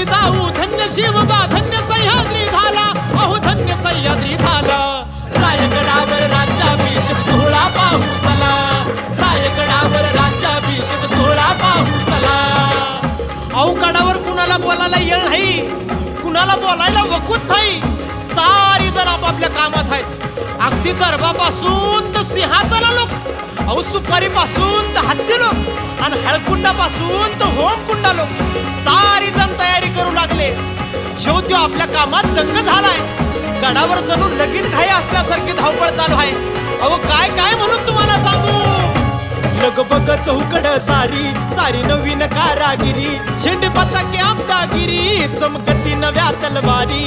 कशी जाऊ धन्य शिवबा धन्य सह्याद्री झाला. अहो धन्य सह्याद्री झाला. रायगडावर राज्याभिषेक सोहळा पाहू चला. रायगडावर राज्याभिषेक सोहळा पाहू चला. अहो गडावर कुणाला बोलायला येळ नाही. कुणाला बोलायला वकूत नाही. सारी जण आपापल्या कामात आहेत. अगदी गर्भापासून तर सिंहासना लोक. अहो सुपारीपासून तर हत्ती लोक. आणि हळकुंडापासून तर होमकुंडा लोक. शेवटी आपल्या कामात दंग झालाय. गडावर जणू लगीन घाई असल्यासारखी धावपळ चालू आहे. अहो काय काय म्हणून तुम्हाला सांगू? लगबग चौकड सारी सारी नवीन कारागिरी झेंडे पताके आमदागिरी चमकती नव्या तलवारी.